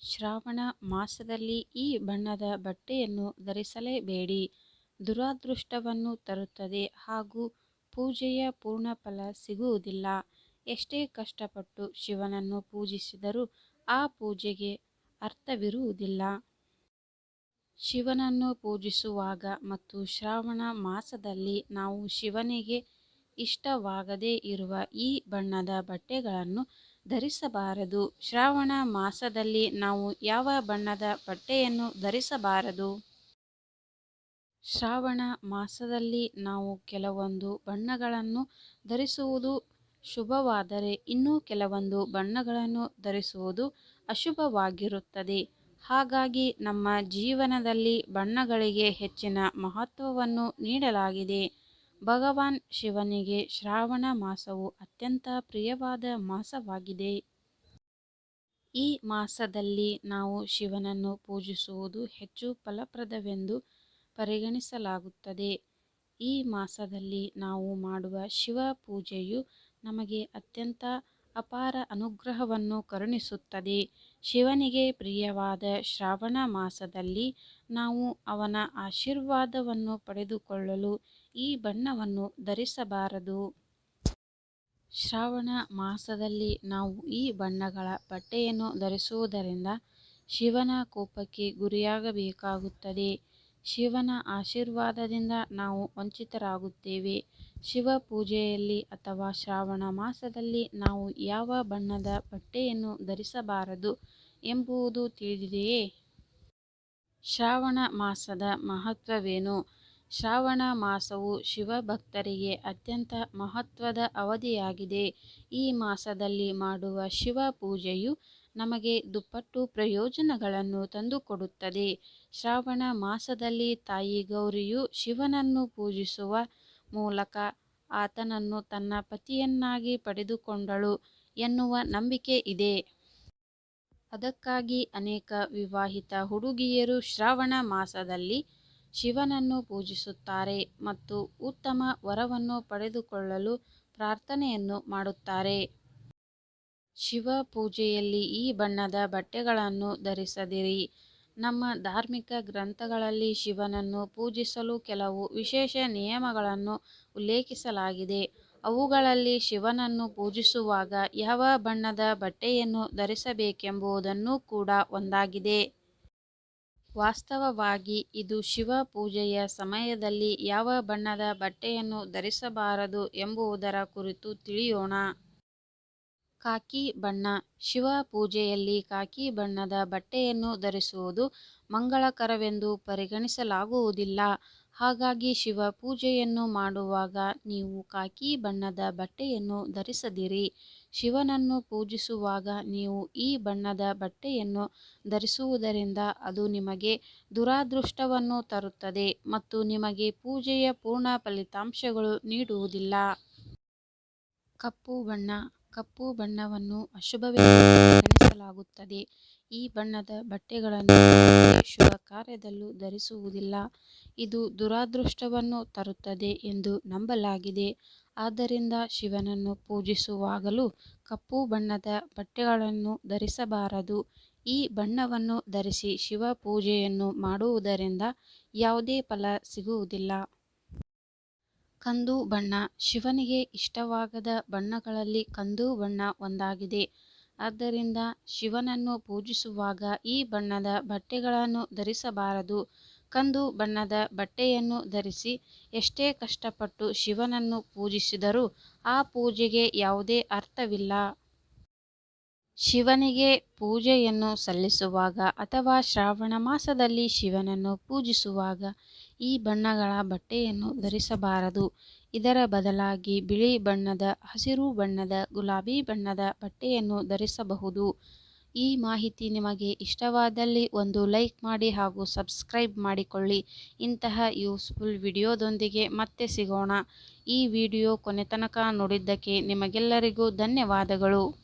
ಶ್ರಾವಣ ಮಾಸದಲ್ಲಿ ಈ ಬಣ್ಣದ ಬಟ್ಟೆಯನ್ನು ಧರಿಸಲೇಬೇಡಿ. ದುರಾದೃಷ್ಟವನ್ನು ತರುತ್ತದೆ ಹಾಗೂ ಪೂಜೆಯ ಪೂರ್ಣ ಫಲ ಸಿಗುವುದಿಲ್ಲ. ಎಷ್ಟೇ ಕಷ್ಟಪಟ್ಟು ಶಿವನನ್ನು ಪೂಜಿಸಿದರೂ ಆ ಪೂಜೆಗೆ ಅರ್ಥವಿರುವುದಿಲ್ಲ. ಶಿವನನ್ನು ಪೂಜಿಸುವಾಗ ಮತ್ತು ಶ್ರಾವಣ ಮಾಸದಲ್ಲಿ ನಾವು ಶಿವನಿಗೆ ಇಷ್ಟವಾಗದೇ ಇರುವ ಈ ಬಣ್ಣದ ಬಟ್ಟೆಗಳನ್ನು ಧರಿಸಬಾರದು. ಶ್ರಾವಣ ಮಾಸದಲ್ಲಿ ನಾವು ಯಾವ ಬಣ್ಣದ ಬಟ್ಟೆಯನ್ನು ಧರಿಸಬಾರದು? ಶ್ರಾವಣ ಮಾಸದಲ್ಲಿ ನಾವು ಕೆಲವೊಂದು ಬಣ್ಣಗಳನ್ನು ಧರಿಸುವುದು ಶುಭವಾದರೆ ಇನ್ನೂ ಕೆಲವೊಂದು ಬಣ್ಣಗಳನ್ನು ಧರಿಸುವುದು ಅಶುಭವಾಗಿರುತ್ತದೆ. ಹಾಗಾಗಿ ನಮ್ಮ ಜೀವನದಲ್ಲಿ ಬಣ್ಣಗಳಿಗೆ ಹೆಚ್ಚಿನ ಮಹತ್ವವನ್ನು ನೀಡಲಾಗಿದೆ. ಭಗವಾನ್ ಶಿವನಿಗೆ ಶ್ರಾವಣ ಮಾಸವು ಅತ್ಯಂತ ಪ್ರಿಯವಾದ ಮಾಸವಾಗಿದೆ. ಈ ಮಾಸದಲ್ಲಿ ನಾವು ಶಿವನನ್ನು ಪೂಜಿಸುವುದು ಹೆಚ್ಚು ಫಲಪ್ರದವೆಂದು ಪರಿಗಣಿಸಲಾಗುತ್ತದೆ. ಈ ಮಾಸದಲ್ಲಿ ನಾವು ಮಾಡುವ ಶಿವ ಪೂಜೆಯು ನಮಗೆ ಅತ್ಯಂತ ಅಪಾರ ಅನುಗ್ರಹವನ್ನು ಕರುಣಿಸುತ್ತದೆ. ಶಿವನಿಗೆ ಪ್ರಿಯವಾದ ಶ್ರಾವಣ ಮಾಸದಲ್ಲಿ ನಾವು ಅವನ ಆಶೀರ್ವಾದವನ್ನು ಪಡೆದುಕೊಳ್ಳಲು ಈ ಬಣ್ಣವನ್ನು ಧರಿಸಬಾರದು. ಶ್ರಾವಣ ಮಾಸದಲ್ಲಿ ನಾವು ಈ ಬಣ್ಣಗಳ ಬಟ್ಟೆಯನ್ನು ಧರಿಸುವುದರಿಂದ ಶಿವನ ಕೋಪಕ್ಕೆ ಗುರಿಯಾಗಬೇಕಾಗುತ್ತದೆ. ಶಿವನ ಆಶೀರ್ವಾದದಿಂದ ನಾವು ವಂಚಿತರಾಗುತ್ತೇವೆ. ಶಿವ ಪೂಜೆಯಲ್ಲಿ ಅಥವಾ ಶ್ರಾವಣ ಮಾಸದಲ್ಲಿ ನಾವು ಯಾವ ಬಣ್ಣದ ಬಟ್ಟೆಯನ್ನು ಧರಿಸಬಾರದು ಎಂಬುದು ತಿಳಿದಿದೆಯೇ? ಶ್ರಾವಣ ಮಾಸದ ಮಹತ್ವವೇನು? ಶ್ರಾವಣ ಮಾಸವು ಶಿವಭಕ್ತರಿಗೆ ಅತ್ಯಂತ ಮಹತ್ವದ ಅವಧಿಯಾಗಿದೆ. ಈ ಮಾಸದಲ್ಲಿ ಮಾಡುವ ಶಿವ ಪೂಜೆಯು ನಮಗೆ ದುಪ್ಪಟ್ಟು ಪ್ರಯೋಜನಗಳನ್ನು ತಂದುಕೊಡುತ್ತದೆ. ಶ್ರಾವಣ ಮಾಸದಲ್ಲಿ ತಾಯಿ ಗೌರಿಯು ಶಿವನನ್ನು ಪೂಜಿಸುವ ಮೂಲಕ ಆತನನ್ನು ತನ್ನ ಪತಿಯನ್ನಾಗಿ ಪಡೆದುಕೊಂಡಳು ಎನ್ನುವ ನಂಬಿಕೆ ಇದೆ. ಅದಕ್ಕಾಗಿ ಅನೇಕ ವಿವಾಹಿತ ಹುಡುಗಿಯರು ಶ್ರಾವಣ ಮಾಸದಲ್ಲಿ ಶಿವನನ್ನು ಪೂಜಿಸುತ್ತಾರೆ ಮತ್ತು ಉತ್ತಮ ವರವನ್ನು ಪಡೆದುಕೊಳ್ಳಲು ಪ್ರಾರ್ಥನೆಯನ್ನು ಮಾಡುತ್ತಾರೆ. ಶಿವ ಪೂಜೆಯಲ್ಲಿ ಈ ಬಣ್ಣದ ಬಟ್ಟೆಗಳನ್ನು ಧರಿಸದಿರಿ. ನಮ್ಮ ಧಾರ್ಮಿಕ ಗ್ರಂಥಗಳಲ್ಲಿ ಶಿವನನ್ನು ಪೂಜಿಸಲು ಕೆಲವು ವಿಶೇಷ ನಿಯಮಗಳನ್ನು ಉಲ್ಲೇಖಿಸಲಾಗಿದೆ. ಅವುಗಳಲ್ಲಿ ಶಿವನನ್ನು ಪೂಜಿಸುವಾಗ ಯಾವ ಬಣ್ಣದ ಬಟ್ಟೆಯನ್ನು ಧರಿಸಬೇಕೆಂಬುದನ್ನು ಕೂಡ ಒಂದಾಗಿದೆ. ವಾಸ್ತವವಾಗಿ ಇದು ಶಿವ ಪೂಜೆಯ ಸಮಯದಲ್ಲಿ ಯಾವ ಬಣ್ಣದ ಬಟ್ಟೆಯನ್ನು ಧರಿಸಬಾರದು ಎಂಬುದರ ಕುರಿತು ತಿಳಿಯೋಣ. ಖಾಕಿ ಬಣ್ಣ. ಶಿವ ಪೂಜೆಯಲ್ಲಿ ಕಾಕಿ ಬಣ್ಣದ ಬಟ್ಟೆಯನ್ನು ಧರಿಸುವುದು ಮಂಗಳಕರವೆಂದು ಪರಿಗಣಿಸಲಾಗುವುದಿಲ್ಲ. ಹಾಗಾಗಿ ಶಿವ ಪೂಜೆಯನ್ನು ಮಾಡುವಾಗ ನೀವು ಕಾಕಿ ಬಣ್ಣದ ಬಟ್ಟೆಯನ್ನು ಧರಿಸದಿರಿ. ಶಿವನನ್ನು ಪೂಜಿಸುವಾಗ ನೀವು ಈ ಬಣ್ಣದ ಬಟ್ಟೆಯನ್ನು ಧರಿಸುವುದರಿಂದ ಅದು ನಿಮಗೆ ದುರಾದೃಷ್ಟವನ್ನು ತರುತ್ತದೆ ಮತ್ತು ನಿಮಗೆ ಪೂಜೆಯ ಪೂರ್ಣ ಫಲಿತಾಂಶಗಳು ನೀಡುವುದಿಲ್ಲ. ಕಪ್ಪು ಬಣ್ಣ. ಕಪ್ಪು ಬಣ್ಣವನ್ನು ಅಶುಭವೆಂದು ಪರಿಗಣಿಸಲಾಗುತ್ತದೆ ಈ ಬಣ್ಣದ ಬಟ್ಟೆಗಳನ್ನು ಶುಭ ಕಾರ್ಯದಲ್ಲೂ ಧರಿಸುವುದಿಲ್ಲ. ಇದು ದುರಾದೃಷ್ಟವನ್ನು ತರುತ್ತದೆ ಎಂದು ನಂಬಲಾಗಿದೆ. ಆದ್ದರಿಂದ ಶಿವನನ್ನು ಪೂಜಿಸುವಾಗಲೂ ಕಪ್ಪು ಬಣ್ಣದ ಬಟ್ಟೆಗಳನ್ನು ಧರಿಸಬಾರದು. ಈ ಬಣ್ಣವನ್ನು ಧರಿಸಿ ಶಿವ ಪೂಜೆಯನ್ನು ಮಾಡುವುದರಿಂದ ಯಾವುದೇ ಫಲ ಸಿಗುವುದಿಲ್ಲ. ಕಂದು ಬಣ್ಣ. ಶಿವನಿಗೆ ಇಷ್ಟವಾಗದ ಬಣ್ಣಗಳಲ್ಲಿ ಕಂದು ಬಣ್ಣ ಒಂದಾಗಿದೆ. ಆದ್ದರಿಂದ ಶಿವನನ್ನು ಪೂಜಿಸುವಾಗ ಈ ಬಣ್ಣದ ಬಟ್ಟೆಗಳನ್ನು ಧರಿಸಬಾರದು. ಕಂದು ಬಣ್ಣದ ಬಟ್ಟೆಯನ್ನು ಧರಿಸಿ ಎಷ್ಟೇ ಕಷ್ಟಪಟ್ಟು ಶಿವನನ್ನು ಪೂಜಿಸಿದರೂ ಆ ಪೂಜೆಗೆ ಯಾವುದೇ ಅರ್ಥವಿಲ್ಲ. ಶಿವನಿಗೆ ಪೂಜೆಯನ್ನು ಸಲ್ಲಿಸುವಾಗ ಅಥವಾ ಶ್ರಾವಣ ಮಾಸದಲ್ಲಿ ಶಿವನನ್ನು ಪೂಜಿಸುವಾಗ ಈ ಬಣ್ಣಗಳ ಬಟ್ಟೆಯನ್ನು ಧರಿಸಬಾರದು. ಇದರ ಬದಲಾಗಿ ಬಿಳಿ ಬಣ್ಣದ, ಹಸಿರು ಬಣ್ಣದ, ಗುಲಾಬಿ ಬಣ್ಣದ ಬಟ್ಟೆಯನ್ನು ಧರಿಸಬಹುದು. ಈ ಮಾಹಿತಿ ನಿಮಗೆ ಇಷ್ಟವಾದಲ್ಲಿ ಒಂದು ಲೈಕ್ ಮಾಡಿ ಹಾಗೂ ಸಬ್ಸ್ಕ್ರೈಬ್ ಮಾಡಿಕೊಳ್ಳಿ. ಇಂತಹ ಯೂಸ್ಫುಲ್ ವಿಡಿಯೋದೊಂದಿಗೆ ಮತ್ತೆ ಸಿಗೋಣ. ಈ ವಿಡಿಯೋ ಕೊನೆತನಕ ನೋಡಿದ್ದಕ್ಕೆ ನಿಮಗೆಲ್ಲರಿಗೂ ಧನ್ಯವಾದಗಳು.